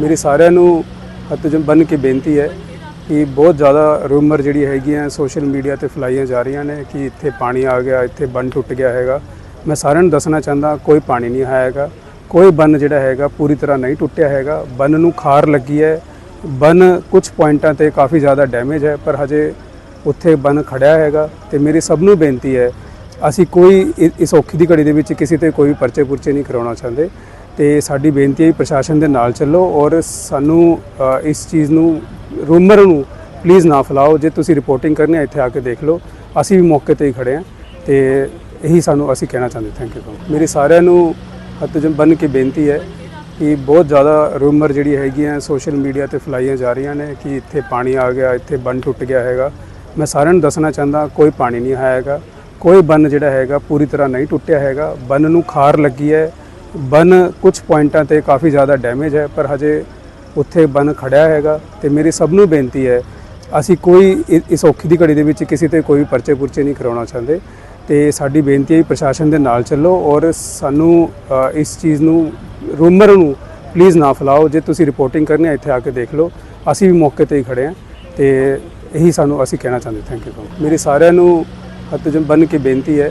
ਮੇਰੀ ਸਾਰਿਆਂ ਨੂੰ ਹੱਥ ਜਨ ਬੰਨ ਕੇ ਬੇਨਤੀ ਹੈ ਕਿ ਬਹੁਤ ਜ਼ਿਆਦਾ ਰੂਮਰ ਜਿਹੜੀ ਹੈਗੀਆਂ ਸੋਸ਼ਲ ਮੀਡੀਆ ਤੇ ਫੈਲਾਈਆਂ ਜਾ ਰਹੀਆਂ ਨੇ ਕਿ ਇੱਥੇ ਪਾਣੀ ਆ ਗਿਆ, ਇੱਥੇ ਬੰਨ ਟੁੱਟ ਗਿਆ ਹੈਗਾ। ਮੈਂ ਸਾਰਿਆਂ ਨੂੰ ਦੱਸਣਾ ਚਾਹੁੰਦਾ, ਕੋਈ ਪਾਣੀ ਨਹੀਂ ਆਇਆ ਹੈਗਾ। ਕੋਈ ਬੰਨ ਜਿਹੜਾ ਹੈਗਾ ਪੂਰੀ ਤਰ੍ਹਾਂ ਨਹੀਂ ਟੁੱਟਿਆ ਹੈਗਾ। ਬੰਨ ਨੂੰ ਖਾਰ ਲੱਗੀ ਹੈ। ਬੰਨ ਕੁਝ ਪੁਆਇੰਟਾਂ ਤੇ ਕਾਫੀ ਜ਼ਿਆਦਾ ਡੈਮੇਜ ਹੈ, ਪਰ ਹਜੇ ਉੱਥੇ ਬੰਨ ਖੜਿਆ ਹੈਗਾ ਤੇ ਮੇਰੀ ਸਭ ਨੂੰ ਬੇਨਤੀ ਹੈ, ਅਸੀਂ ਕੋਈ ਇਸ ਔਖੀ ਦੀ ਘੜੀ ਦੇ ਵਿੱਚ ਕਿਸੇ ਤੇ ਕੋਈ ਪਰਚੇ ਪੁਰਚੇ ਨਹੀਂ ਕਰਾਉਣਾ ਚਾਹੁੰਦੇ। ਤੇ ਸਾਡੀ ਬੇਨਤੀ ਹੈ ਪ੍ਰਸ਼ਾਸਨ ਦੇ ਨਾਲ ਚੱਲੋ ਔਰ ਸਾਨੂੰ ਇਸ ਚੀਜ਼ ਨੂੰ, ਰੂਮਰ ਨੂੰ ਪਲੀਜ਼ ਨਾ ਫੈਲਾਓ। ਜੇ ਤੁਸੀਂ ਰਿਪੋਰਟਿੰਗ ਕਰਨੀ ਹੈ, ਇੱਥੇ ਆ ਕੇ ਦੇਖ ਲਓ। ਅਸੀਂ ਵੀ ਮੌਕੇ ਤੇ ਹੀ ਖੜੇ ਹਾਂ ਤੇ ਇਹੀ ਸਾਨੂੰ ਅਸੀਂ ਕਹਿਣਾ ਚਾਹੁੰਦੇ ਥੈਂਕ ਯੂ ਮੇਰੀ ਸਾਰਿਆਂ ਨੂੰ ਹੱਥ ਜਨ ਬੰਨ ਕੇ ਬੇਨਤੀ ਹੈ ਕਿ ਬਹੁਤ ਜ਼ਿਆਦਾ ਰੂਮਰ ਜਿਹੜੀ ਹੈਗੀਆਂ ਸੋਸ਼ਲ ਮੀਡੀਆ ਤੇ ਫਲਾਈਆਂ ਜਾ ਰਹੀਆਂ ਨੇ ਕਿ ਇੱਥੇ ਪਾਣੀ ਆ ਗਿਆ, ਇੱਥੇ ਬੰਨ ਟੁੱਟ ਗਿਆ ਹੈਗਾ। ਮੈਂ ਸਾਰਿਆਂ ਨੂੰ ਦੱਸਣਾ ਚਾਹੁੰਦਾ, ਕੋਈ ਪਾਣੀ ਨਹੀਂ ਆਇਆ ਹੈਗਾ। ਕੋਈ ਬੰਨ ਜਿਹੜਾ ਹੈਗਾ ਪੂਰੀ ਤਰ੍ਹਾਂ ਨਹੀਂ ਟੁੱਟਿਆ ਹੈਗਾ। ਬੰਨ ਨੂੰ ਖਾਰ ਲੱਗੀ ਹੈ। ਬੰਨ ਕੁਝ ਪੁਆਇੰਟਾਂ ਤੇ ਕਾਫੀ ਜ਼ਿਆਦਾ ਡੈਮੇਜ ਹੈ, ਪਰ ਹਜੇ ਉੱਥੇ ਬੰਨ ਖੜਿਆ ਹੈਗਾ ਤੇ ਮੇਰੀ ਸਭ ਨੂੰ ਬੇਨਤੀ ਹੈ, ਅਸੀਂ ਕੋਈ ਇਸ ਔਖੀ ਦੀ ਘੜੀ ਦੇ ਵਿੱਚ ਕਿਸੇ ਤੇ ਕੋਈ ਪਰਚੇ ਪੁਰਚੇ ਨਹੀਂ ਕਰਾਉਣਾ ਚਾਹੁੰਦੇ ਤੇ ਸਾਡੀ ਬੇਨਤੀ ਹੈ ਪ੍ਰਸ਼ਾਸਨ ਦੇ ਨਾਲ ਚੱਲੋ ਔਰ ਸਾਨੂੰ ਇਸ ਚੀਜ਼ ਨੂੰ, ਰੂਮਰ ਨੂੰ ਪਲੀਜ਼ ਨਾ ਫੈਲਾਓ, ਜੇ ਤੁਸੀਂ ਰਿਪੋਰਟਿੰਗ ਕਰਨੀ ਹੈ, ਇੱਥੇ ਆ ਕੇ ਦੇਖ ਲਓ, ਅਸੀਂ ਵੀ ਮੌਕੇ ਤੇ ਹੀ ਖੜੇ ਹਾਂ ਤੇ ਇਹੀ ਸਾਨੂੰ ਅਸੀਂ ਕਹਿਣਾ ਚਾਹੁੰਦੇ ਥੈਂਕ ਯੂ ਮੇਰੀ ਸਾਰਿਆਂ ਨੂੰ ਹੱਥ ਜਨ ਬੰਨ ਕੇ ਬੇਨਤੀ ਹੈ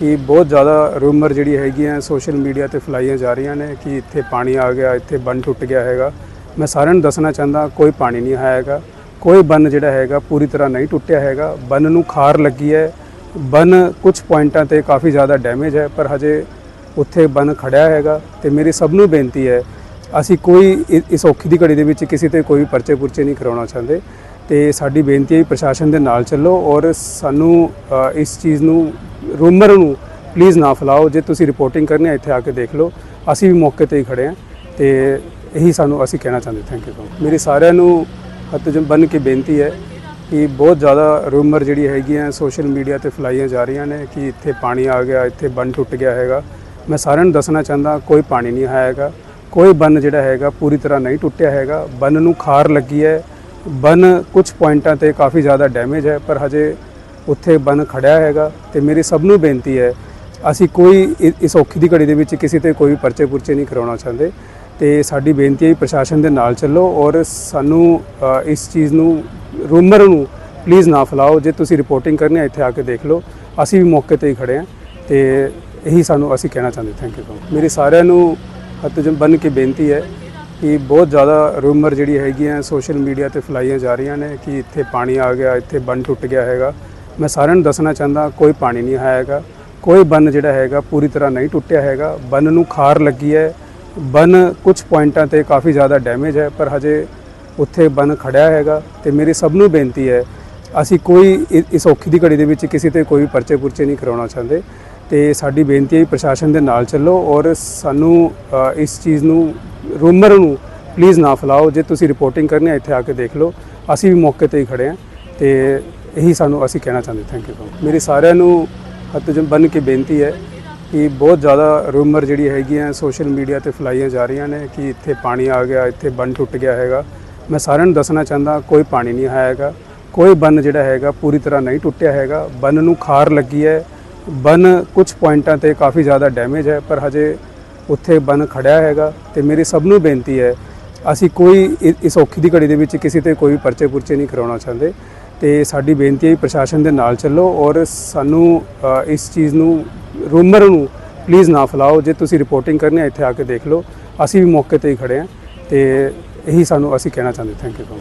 ਕਿ ਬਹੁਤ ਜ਼ਿਆਦਾ ਰੂਮਰ ਜਿਹੜੀ ਹੈਗੀਆਂ ਸੋਸ਼ਲ ਮੀਡੀਆ ਤੇ ਫੈਲਾਈਆਂ ਜਾ ਰਹੀਆਂ ਨੇ ਕਿ ਇੱਥੇ ਪਾਣੀ ਆ ਗਿਆ, ਇੱਥੇ ਬੰਨ ਟੁੱਟ ਗਿਆ ਹੈਗਾ। ਮੈਂ ਸਾਰਿਆਂ ਨੂੰ ਦੱਸਣਾ ਚਾਹੁੰਦਾ, ਕੋਈ ਪਾਣੀ ਨਹੀਂ ਆਇਆ ਹੈਗਾ। ਕੋਈ ਬੰਨ ਜਿਹੜਾ ਹੈਗਾ ਪੂਰੀ ਤਰ੍ਹਾਂ ਨਹੀਂ ਟੁੱਟਿਆ ਹੈਗਾ। ਬੰਨ ਨੂੰ ਖਾਰ ਲੱਗੀ ਹੈ। ਬੰਨ ਕੁਝ ਪੁਆਇੰਟਾਂ ਤੇ ਕਾਫੀ ਜ਼ਿਆਦਾ ਡੈਮੇਜ ਹੈ, ਪਰ ਹਜੇ ਉੱਥੇ ਬੰਨ ਖੜਿਆ ਹੈਗਾ ਤੇ ਮੇਰੀ ਸਭ ਨੂੰ ਬੇਨਤੀ ਹੈ, ਅਸੀਂ ਕੋਈ ਇ- ਇਸ ਔਖੀ ਦੀ ਘੜੀ ਦੇ ਵਿੱਚ ਕਿਸੇ ਤੇ ਕੋਈ ਪਰਚੇ ਪੁਰਚੇ ਨਹੀਂ ਕਰਾਉਣਾ ਚਾਹੁੰਦੇ। ਤੇ ਸਾਡੀ ਬੇਨਤੀ ਹੈ ਪ੍ਰਸ਼ਾਸਨ ਦੇ ਨਾਲ ਚੱਲੋ ਔਰ ਸਾਨੂੰ ਇਸ ਚੀਜ਼ ਨੂੰ ਰੂਮਰ ਨੂੰ ਪਲੀਜ਼ ਨਾ ਫੈਲਾਓ। ਜੇ ਤੁਸੀਂ ਰਿਪੋਰਟਿੰਗ ਕਰਨੀ ਹੈ, ਇੱਥੇ ਆ ਕੇ ਦੇਖ ਲਓ। ਅਸੀਂ ਵੀ ਮੌਕੇ ਤੇ ਹੀ ਖੜੇ ਹਾਂ ਤੇ ਇਹੀ ਸਾਨੂੰ ਅਸੀਂ ਕਹਿਣਾ ਚਾਹੁੰਦੇ ਥੈਂਕ ਯੂ ਮੇਰੀ ਸਾਰਿਆਂ ਨੂੰ ਹੱਥ ਜਨ ਬੰਨ ਕੇ ਬੇਨਤੀ ਹੈ ਕਿ ਬਹੁਤ ਜ਼ਿਆਦਾ ਰੂਮਰ ਜਿਹੜੀ ਹੈਗੀਆਂ ਸੋਸ਼ਲ ਮੀਡੀਆ ਤੇ ਫਲਾਈਆਂ ਜਾ ਰਹੀਆਂ ਨੇ ਕਿ ਇੱਥੇ ਪਾਣੀ ਆ ਗਿਆ, ਇੱਥੇ ਬੰਨ ਟੁੱਟ ਗਿਆ ਹੈਗਾ। ਮੈਂ ਸਾਰਿਆਂ ਨੂੰ ਦੱਸਣਾ ਚਾਹੁੰਦਾ, ਕੋਈ ਪਾਣੀ ਨਹੀਂ ਆਇਆ ਹੈਗਾ। ਕੋਈ ਬੰਨ ਜਿਹੜਾ ਹੈਗਾ ਪੂਰੀ ਤਰ੍ਹਾਂ ਨਹੀਂ ਟੁੱਟਿਆ ਹੈਗਾ। ਬੰਨ ਨੂੰ ਖਾਰ ਲੱਗੀ ਹੈ। ਬੰਨ ਕੁਝ ਪੁਆਇੰਟਾਂ ਤੇ ਕਾਫੀ ਜ਼ਿਆਦਾ ਡੈਮੇਜ ਹੈ, ਪਰ ਹਜੇ ਉੱਥੇ ਬੰਨ ਖੜਿਆ ਹੈਗਾ ਤੇ ਮੇਰੀ ਸਭ ਨੂੰ ਬੇਨਤੀ ਹੈ, ਅਸੀਂ ਕੋਈ ਇਸ ਔਖੀ ਦੀ ਘੜੀ ਦੇ ਵਿੱਚ ਕਿਸੇ ਤੇ ਕੋਈ ਪਰਚੇ ਪੁਰਚੇ ਨਹੀਂ ਕਰਾਉਣਾ ਚਾਹੁੰਦੇ ਤੇ ਸਾਡੀ ਬੇਨਤੀ ਹੈ ਪ੍ਰਸ਼ਾਸਨ ਦੇ ਨਾਲ ਚੱਲੋ ਔਰ ਸਾਨੂੰ ਇਸ ਚੀਜ਼ ਨੂੰ ਰੂਮਰ ਨੂੰ ਪਲੀਜ਼ ਨਾ ਫੈਲਾਓ, ਜੇ ਤੁਸੀਂ ਰਿਪੋਰਟਿੰਗ ਕਰਨੀ ਹੈ, ਇੱਥੇ ਆ ਕੇ ਦੇਖ ਲਓ, ਅਸੀਂ ਵੀ ਮੌਕੇ ਤੇ ਹੀ ਖੜੇ ਹਾਂ ਤੇ ਇਹੀ ਸਾਨੂੰ ਅਸੀਂ ਕਹਿਣਾ ਚਾਹੁੰਦੇ ਥੈਂਕ ਯੂ ਮੇਰੀ ਸਾਰਿਆਂ ਨੂੰ ਹੱਥ ਜਨ ਬੰਨ ਕੇ ਬੇਨਤੀ ਹੈ ਕਿ ਬਹੁਤ ਜ਼ਿਆਦਾ ਰੂਮਰ ਜਿਹੜੀ ਹੈਗੀਆਂ ਸੋਸ਼ਲ ਮੀਡੀਆ ਤੇ ਫੈਲਾਈਆਂ ਜਾ ਰਹੀਆਂ ਨੇ ਕਿ ਇੱਥੇ ਪਾਣੀ ਆ ਗਿਆ, ਇੱਥੇ ਬੰਨ ਟੁੱਟ ਗਿਆ ਹੈਗਾ। ਮੈਂ ਸਾਰਿਆਂ ਨੂੰ ਦੱਸਣਾ ਚਾਹੁੰਦਾ, ਕੋਈ ਪਾਣੀ ਨਹੀਂ ਆਇਆ ਹੈਗਾ। ਕੋਈ ਬੰਨ ਜਿਹੜਾ ਹੈਗਾ ਪੂਰੀ ਤਰ੍ਹਾਂ ਨਹੀਂ ਟੁੱਟਿਆ ਹੈਗਾ। ਬੰਨ ਨੂੰ ਖਾਰ ਲੱਗੀ ਹੈ। ਬੰਨ ਕੁਝ ਪੁਆਇੰਟਾਂ ਤੇ ਕਾਫੀ ਜ਼ਿਆਦਾ ਡੈਮੇਜ ਹੈ, ਪਰ ਹਜੇ ਉੱਥੇ ਬੰਨ ਖੜਿਆ ਹੈਗਾ ਤੇ ਮੇਰੀ ਸਭ ਨੂੰ ਬੇਨਤੀ ਹੈ, ਅਸੀਂ ਕੋਈ ਇਸ ਔਖੀ ਦੀ ਘੜੀ ਦੇ ਵਿੱਚ ਕਿਸੇ ਤੇ ਕੋਈ ਪਰਚੇ ਪੁਰਚੇ ਨਹੀਂ ਕਰਾਉਣਾ ਚਾਹੁੰਦੇ। ਤੇ ਸਾਡੀ ਬੇਨਤੀ ਹੈ ਪ੍ਰਸ਼ਾਸਨ ਦੇ ਨਾਲ ਚੱਲੋ ਔਰ ਸਾਨੂੰ ਇਸ ਚੀਜ਼ ਨੂੰ ਰੂਮਰ ਨੂੰ ਪਲੀਜ਼ ਨਾ ਫੈਲਾਓ, ਜੇ ਤੁਸੀਂ ਰਿਪੋਰਟਿੰਗ ਕਰਨੀ ਹੈ, ਇੱਥੇ ਆ ਕੇ ਦੇਖ ਲਓ। ਅਸੀਂ ਵੀ ਮੌਕੇ ਤੇ ਹੀ ਖੜੇ ਹਾਂ ਤੇ ਇਹੀ ਸਾਨੂੰ ਅਸੀਂ ਕਹਿਣਾ ਚਾਹੁੰਦੇ ਥੈਂਕ ਯੂ ਮੇਰੀ ਸਾਰਿਆਂ ਨੂੰ ਹੱਥ ਜਨ ਬੰਨ ਕੇ ਬੇਨਤੀ ਹੈ ਕਿ ਬਹੁਤ ਜ਼ਿਆਦਾ ਰੂਮਰ ਜਿਹੜੀ ਹੈਗੀਆਂ ਸੋਸ਼ਲ ਮੀਡੀਆ ਤੇ ਫਲਾਈਆਂ ਜਾ ਰਹੀਆਂ ਨੇ ਕਿ ਇੱਥੇ ਪਾਣੀ ਆ ਗਿਆ, ਇੱਥੇ ਬੰਨ ਟੁੱਟ ਗਿਆ ਹੈਗਾ। ਮੈਂ ਸਾਰਿਆਂ ਨੂੰ ਦੱਸਣਾ ਚਾਹੁੰਦਾ, ਕੋਈ ਪਾਣੀ ਨਹੀਂ ਆਇਆ ਹੈਗਾ। ਕੋਈ ਬੰਨ ਜਿਹੜਾ ਹੈਗਾ ਪੂਰੀ ਤਰ੍ਹਾਂ ਨਹੀਂ ਟੁੱਟਿਆ ਹੈਗਾ। ਬੰਨ ਨੂੰ ਖਾਰ ਲੱਗੀ ਹੈ। ਬੰਨ ਕੁਝ ਪੁਆਇੰਟਾਂ ਤੇ ਕਾਫੀ ਜ਼ਿਆਦਾ ਡੈਮੇਜ ਹੈ, ਪਰ ਹਜੇ ਉੱਥੇ ਬੰਨ ਖੜਿਆ ਹੈਗਾ ਤੇ ਮੇਰੀ ਸਭ ਨੂੰ ਬੇਨਤੀ ਹੈ, ਅਸੀਂ ਕੋਈ ਇਸ ਔਖੀ ਦੀ ਘੜੀ ਦੇ ਵਿੱਚ ਕਿਸੇ ਤੇ ਕੋਈ ਪਰਚੇ ਪੁਰਚੇ ਨਹੀਂ ਕਰਾਉਣਾ ਚਾਹੁੰਦੇ। ਤੇ ਸਾਡੀ ਬੇਨਤੀ ਹੈ ਪ੍ਰਸ਼ਾਸਨ ਦੇ ਨਾਲ ਚੱਲੋ ਔਰ ਸਾਨੂੰ ਇਸ ਚੀਜ਼ ਨੂੰ, ਰੂਮਰ ਨੂੰ ਪਲੀਜ਼ ਨਾ ਫੈਲਾਓ। ਜੇ ਤੁਸੀਂ ਰਿਪੋਰਟਿੰਗ ਕਰਨੀ ਹੈ, ਇੱਥੇ ਆ ਕੇ ਦੇਖ ਲਓ। ਅਸੀਂ ਵੀ ਮੌਕੇ ਤੇ ਹੀ ਖੜੇ ਹਾਂ ਤੇ ਇਹੀ ਸਾਨੂੰ ਅਸੀਂ ਕਹਿਣਾ ਚਾਹੁੰਦੇ ਥੈਂਕ ਯੂ